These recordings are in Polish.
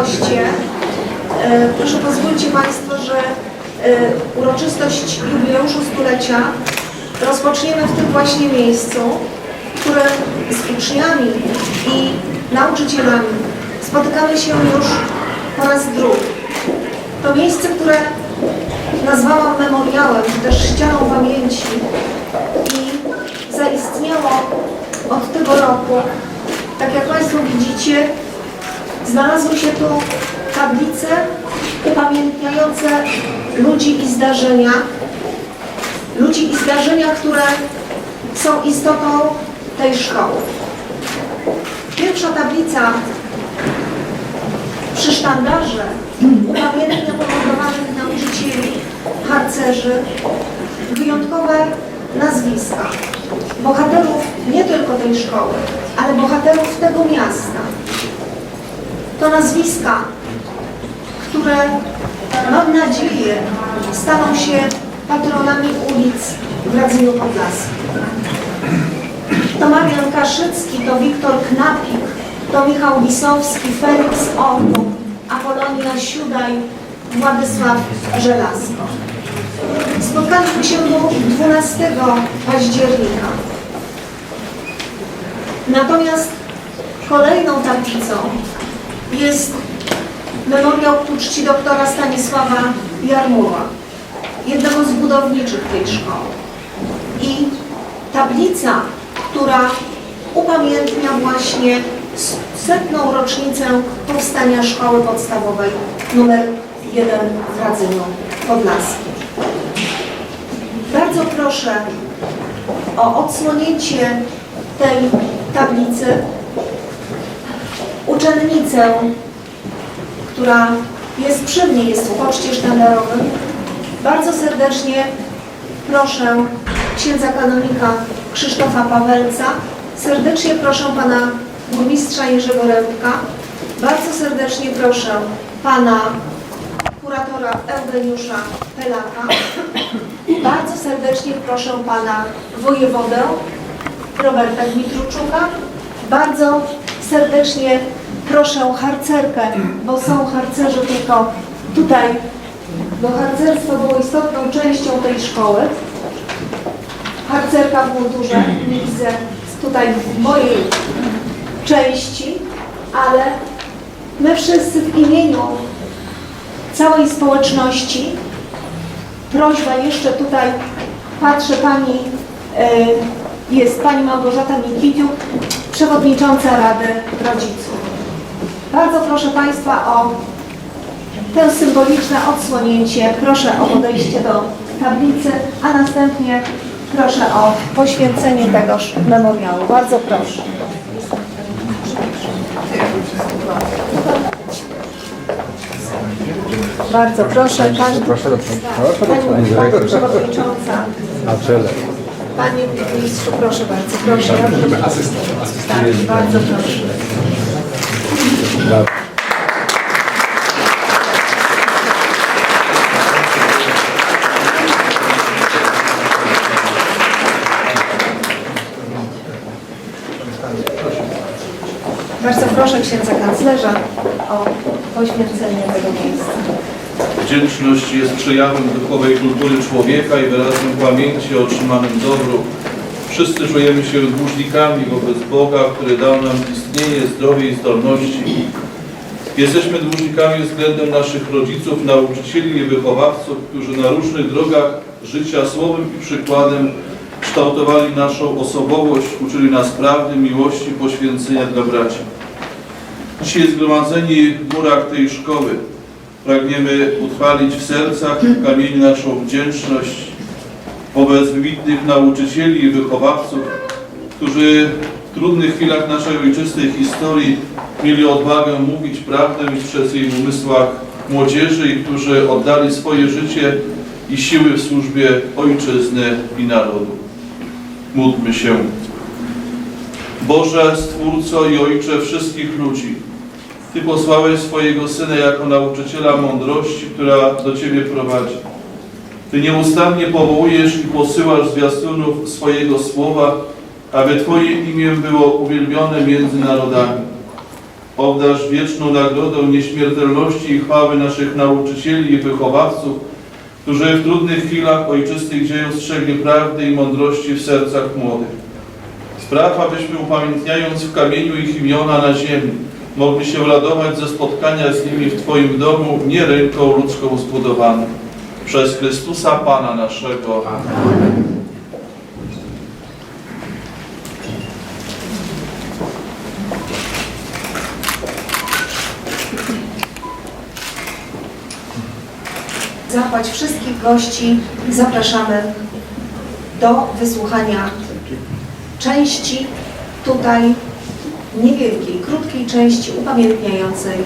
goście, e, proszę pozwólcie Państwo, że e, uroczystość jubileuszu stulecia rozpoczniemy w tym właśnie miejscu, które z uczniami i nauczycielami spotykamy się już po raz drugi. To miejsce, które nazwałam memoriałem, czy też ścianą pamięci i zaistniało od tego roku. Tak jak Państwo widzicie, znalazły się tu tablice upamiętniające ludzi i zdarzenia, ludzi i zdarzenia, które są istotą tej szkoły. Pierwsza tablica przy sztandarze upamiętnia pomordowanych nauczycieli, harcerzy, wyjątkowe nazwiska. Bohaterów nie tylko tej szkoły, ale bohaterów tego miasta. To nazwiska, które mam nadzieję staną się patronami ulic w Radzyniu Podlaskim. To Marian Kaszycki, to Wiktor Knapik, to Michał Wisowski, Felix Ortu, Apolonia Siudaj, Władysław Żelazko. Spotkaliśmy się tu 12 października. Natomiast kolejną tablicą jest memoriał ku doktora Stanisława Jarmuła, jednego z budowniczych tej szkoły. I tablica, która upamiętnia właśnie setną rocznicę powstania szkoły podstawowej numer 1 w Radzyniu Podlaskim. Bardzo proszę o odsłonięcie tej tablicy uczennicę, która jest przy mnie, jest w poczcie sztandarowym. Bardzo serdecznie proszę księdza kanonika Krzysztofa Pawelca, serdecznie proszę pana burmistrza Jerzego Rębka, bardzo serdecznie proszę pana kuratora Eugeniusza Pelaka, bardzo serdecznie proszę pana wojewodę Roberta Dmitruczuka, bardzo serdecznie proszę harcerkę, bo są harcerze tylko tutaj, bo harcerstwo było istotną częścią tej szkoły. Harcerka w mundurze, nie widzę tutaj w mojej części, ale my wszyscy w imieniu całej społeczności, prośba jeszcze tutaj, patrzę Pani, y, jest Pani Małgorzata Mikwitiuk, Przewodnicząca Rady Rodziców. Bardzo proszę Państwa o to symboliczne odsłonięcie. Proszę o podejście do tablicy, a następnie proszę o poświęcenie tegoż memoriału. Bardzo proszę. Bardzo proszę, Pani, Proszę do Pani, Pani Przewodnicząca, Na czele. Panie Ministrzu, proszę bardzo, proszę. Tak, bardzo proszę. Bardzo proszę księdza kanclerza o poświęcenie tego miejsca. Wdzięczność jest przejawem duchowej kultury człowieka i wyrazem pamięci o otrzymanym dobru. Wszyscy czujemy się dłużnikami wobec Boga, który dał nam istnienie, zdrowie i zdolności. Jesteśmy dłużnikami względem naszych rodziców, nauczycieli i wychowawców, którzy na różnych drogach życia słowem i przykładem kształtowali naszą osobowość, uczyli nas prawdy, miłości, poświęcenia dla braci. Dzisiaj zgromadzeni w murach tej szkoły pragniemy utrwalić w sercach i kamieni naszą wdzięczność wobec wybitnych nauczycieli i wychowawców, którzy w trudnych chwilach naszej ojczystej historii mieli odwagę mówić prawdę i przez jej umysłach młodzieży i którzy oddali swoje życie i siły w służbie ojczyzny i narodu. Módlmy się. Boże, Stwórco i Ojcze wszystkich ludzi, Ty posłałeś swojego Syna jako nauczyciela mądrości, która do Ciebie prowadzi. Ty nieustannie powołujesz i posyłasz zwiastunów swojego słowa, aby Twoje imię było uwielbione między narodami. Obdarz wieczną nagrodą nieśmiertelności i chwały naszych nauczycieli i wychowawców, którzy w trudnych chwilach ojczystych dzieł strzegli prawdy i mądrości w sercach młodych. Spraw, abyśmy upamiętniając w kamieniu ich imiona na ziemi, mogli się radować ze spotkania z nimi w Twoim domu, nie ręką ludzką zbudowanym. Przez Chrystusa Pana naszego. Zapłać wszystkich gości zapraszamy do wysłuchania części tutaj niewielkiej, krótkiej części upamiętniającej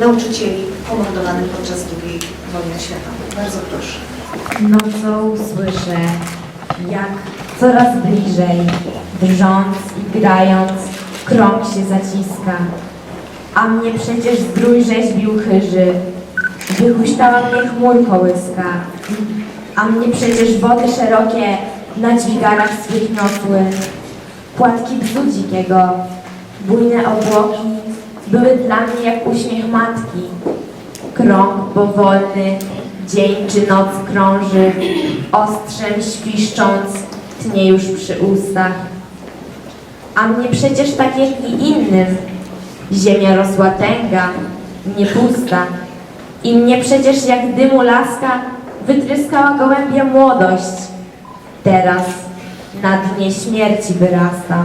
nauczycieli pomordowanych podczas II wojny światowej. Bardzo proszę. Nocą słyszę, jak coraz bliżej, drżąc i grając, krąg się zaciska. A mnie przecież zdrój rzeźbił chyży, wyhuśtała mnie chmur kołyska. A mnie przecież wody szerokie na dźwigarach swych niosły. Płatki bzu dzikiego, bujne obłoki były dla mnie jak uśmiech matki. Krąg powolny, dzień czy noc krąży, ostrzem świszcząc, tnie już przy ustach. A mnie przecież tak jak i innym, ziemia rosła tęga, nie pusta. I mnie przecież jak dymu laska wytryskała gołębia młodość. Teraz na dnie śmierci wyrasta.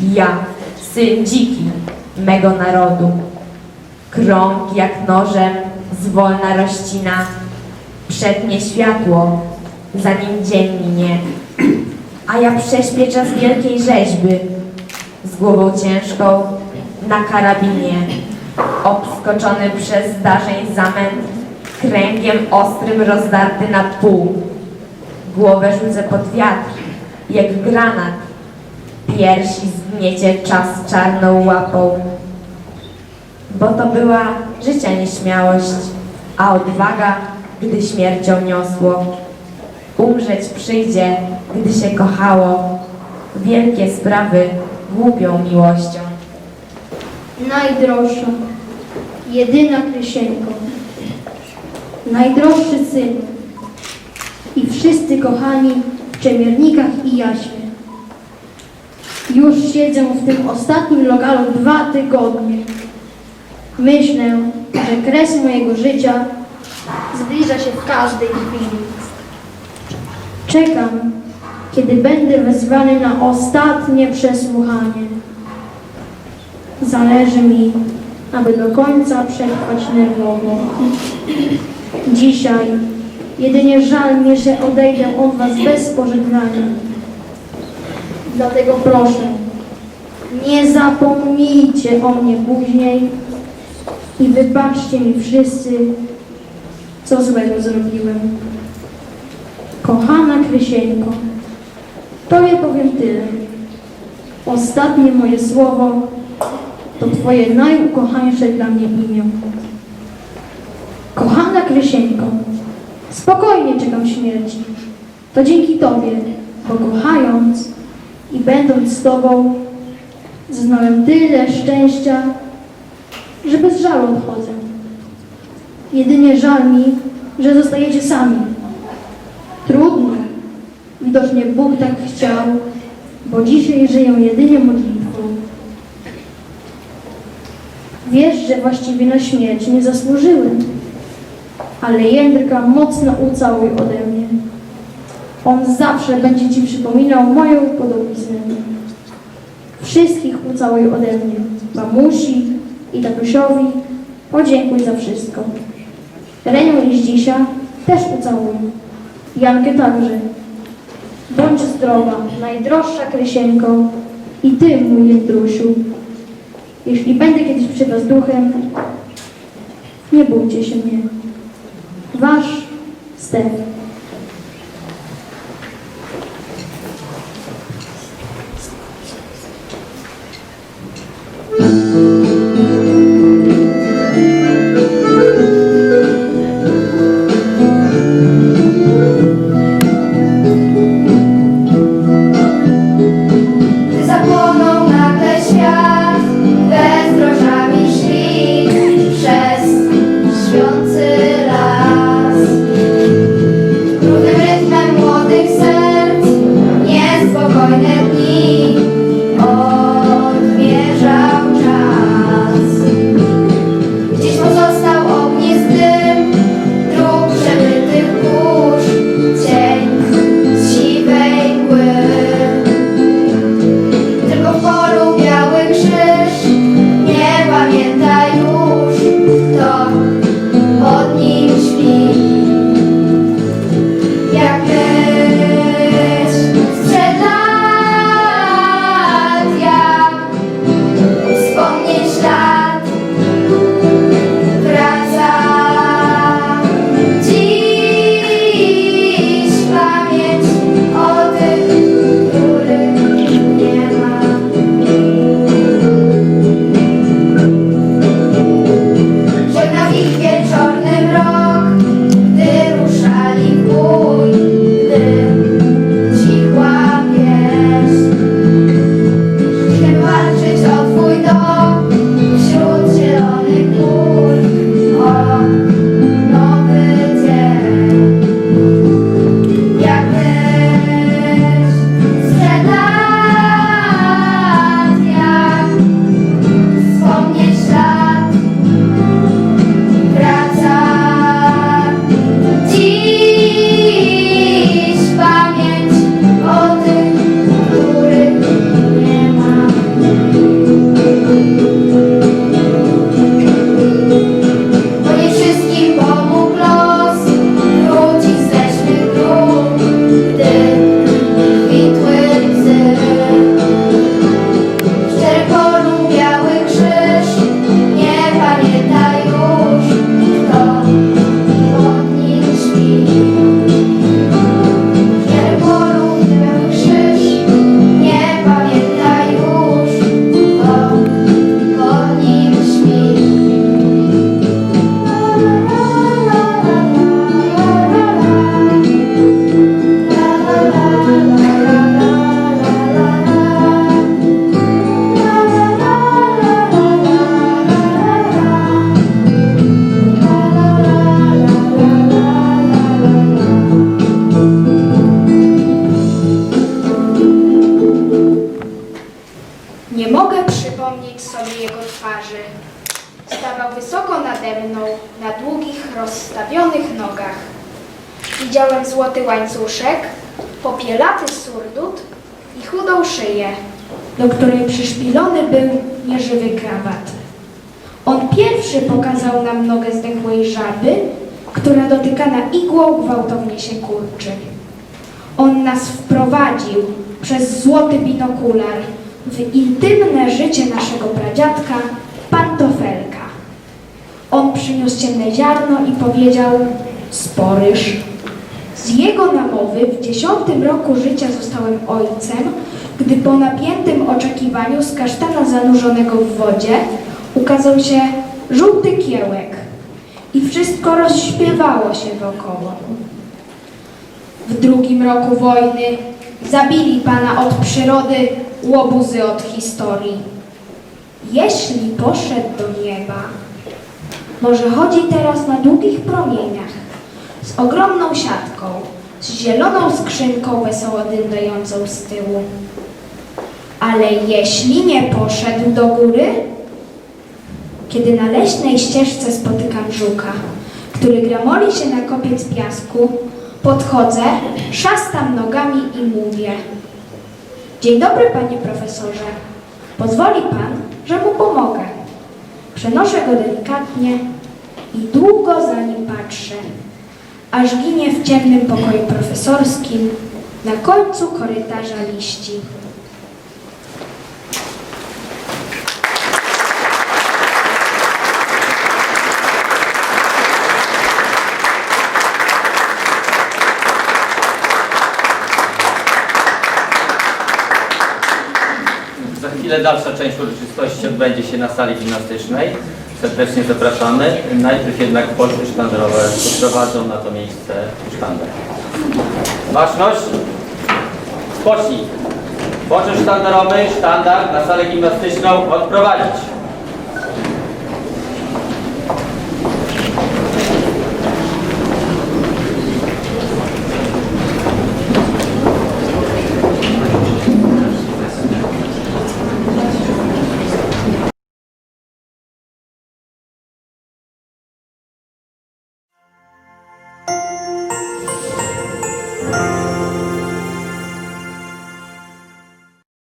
Ja, syn dziki mego narodu. Krąg jak nożem zwolna rościna, przetnie światło, zanim dzień minie. A ja prześpię czas wielkiej rzeźby, z głową ciężką na karabinie, obskoczony przez zdarzeń zamęt, kręgiem ostrym rozdarty na pół. Głowę rzucę pod wiatr, jak granat, piersi zgniecie czas czarną łapą bo to była życia nieśmiałość, a odwaga, gdy śmiercią niosło. Umrzeć przyjdzie, gdy się kochało, wielkie sprawy głupią miłością. Najdroższa, jedyna Krysieńko, najdroższy syn i wszyscy kochani w Czemiernikach i Jaśnie. Już siedzę w tym ostatnim lokalu dwa tygodnie. Myślę, że kres mojego życia zbliża się w każdej chwili. Czekam, kiedy będę wezwany na ostatnie przesłuchanie. Zależy mi, aby do końca przetrwać nerwowo. Dzisiaj jedynie żal mi, że odejdę od Was bez pożegnania. Dlatego proszę, nie zapomnijcie o mnie później i wybaczcie mi wszyscy, co złego zrobiłem. Kochana Krysieńko, Tobie powiem tyle. Ostatnie moje słowo to Twoje najukochańsze dla mnie imię. Kochana Krysieńko, spokojnie czekam śmierci. To dzięki Tobie, bo kochając i będąc z Tobą, znałem tyle szczęścia, że bez żalu odchodzę. Jedynie żal mi, że zostajecie sami. Trudno. Widocznie Bóg tak chciał, bo dzisiaj żyję jedynie modlitwą. Wiesz, że właściwie na śmierć nie zasłużyłem, ale Jędrka mocno ucałuj ode mnie. On zawsze będzie Ci przypominał moją podobiznę. Wszystkich ucałuj ode mnie, mamusi i tatusiowi, podziękuj za wszystko. Renią i Zdzisia też ucałuj. Jankę także. Bądź zdrowa, najdroższa Krysieńko i Ty, mój Jędrusiu. Jeśli będę kiedyś przy Was duchem, nie bójcie się mnie. Wasz Stef. Łańcuszek, popielaty surdut i chudą szyję, do której przyszpilony był nieżywy krawat. On pierwszy pokazał nam nogę zdechłej żaby, która dotykana igłą gwałtownie się kurczy. On nas wprowadził przez złoty binokular w intymne życie naszego pradziadka, pantofelka. On przyniósł ciemne ziarno i powiedział, sporyż. Z jego namowy w dziesiątym roku życia zostałem ojcem, gdy po napiętym oczekiwaniu z kasztana zanurzonego w wodzie ukazał się żółty kiełek i wszystko rozśpiewało się wokoło. W drugim roku wojny zabili pana od przyrody, łobuzy od historii. Jeśli poszedł do nieba, może chodzi teraz na długich promieniach, z ogromną siatką, z zieloną skrzynką wesoło dyndającą z tyłu. Ale jeśli nie poszedł do góry, kiedy na leśnej ścieżce spotykam żuka, który gramoli się na kopiec piasku, podchodzę, szastam nogami i mówię Dzień dobry, panie profesorze. Pozwoli pan, że mu pomogę. Przenoszę go delikatnie i długo za nim patrzę, aż ginie w ciemnym pokoju profesorskim na końcu korytarza liści. Za chwilę dalsza część uroczystości odbędzie się na sali gimnastycznej. Serdecznie zapraszamy. Najpierw jednak poczty sztandarowe poprowadzą na to miejsce sztandar. Baczność. Spocznij. Poczet sztandarowy, sztandar na salę gimnastyczną odprowadzić.